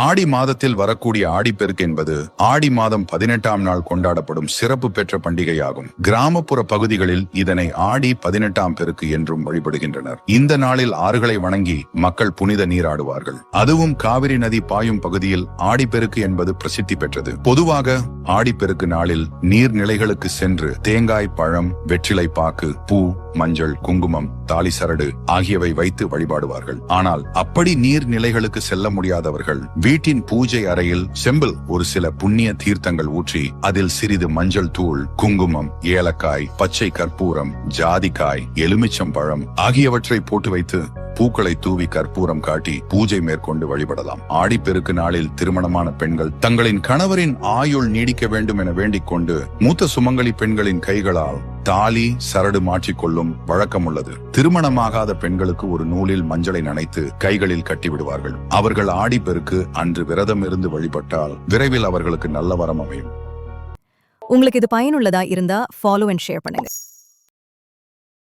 ஆடி மாதத்தில் வரக்கூடிய ஆடிப்பெருக்கு என்பது ஆடி மாதம் பதினெட்டாம் நாள் கொண்டாடப்படும் சிறப்பு பெற்ற பண்டிகையாகும். கிராமப்புற பகுதிகளில் இதனை ஆடி பதினெட்டாம் பெருக்கு என்றும் வழிபடுகின்றனர். இந்த நாளில் ஆறுகளை வணங்கி மக்கள் புனித நீராடுவார்கள். அதுவும் காவிரி நதி பாயும் பகுதியில் ஆடிப்பெருக்கு என்பது பிரசித்தி பெற்றது. பொதுவாக ஆடிப்பெருக்கு நாளில் நீர்நிலைகளுக்கு சென்று தேங்காய் பழம் வெற்றிலை பாக்கு பூ மஞ்சள் குங்குமம் தாலி சரடு ஆகியவை வைத்து வழிபாடுவார்கள். ஆனால் அப்படி நீர்நிலைகளுக்கு செல்ல முடியாதவர்கள் வீட்டின் பூஜை அறையில் செம்பில் ஒரு சில புண்ணிய தீர்த்தங்கள் ஊற்றி அதில் சிறிது மஞ்சள் தூள் குங்குமம் ஏலக்காய் பச்சை கற்பூரம் ஜாதிக்காய் எலுமிச்சம் பழம் ஆகியவற்றை போட்டு வைத்து பூக்களை தூவி கற்பூரம் காட்டி பூஜை மேற்கொண்டு வழிபடலாம். ஆடிப்பெருக்கு நாளில் திருமணமான பெண்கள் தங்களின் கணவரின் ஆயுள் நீடிக்க வேண்டும் என வேண்டிக் கொண்டு மூத்த சுமங்கலி பெண்களின் கைகளால் தாலி சரடு மாற்றிக்கொள்ளும் வழக்கம் உள்ளது திருமணமாகாத பெண்களுக்கு ஒரு நூலில் மஞ்சளை நனைத்து கைகளில் கட்டி விடுவார்கள் அவர்கள் ஆடிப்பெருக்கு அன்று விரதம் இருந்து வழிபட்டால் விரைவில் அவர்களுக்கு நல்ல வரம் அமையும். உங்களுக்கு இது பயனுள்ளதா இருந்தா ஃபாலோ அண்ட் ஷேர் பண்ணுங்க.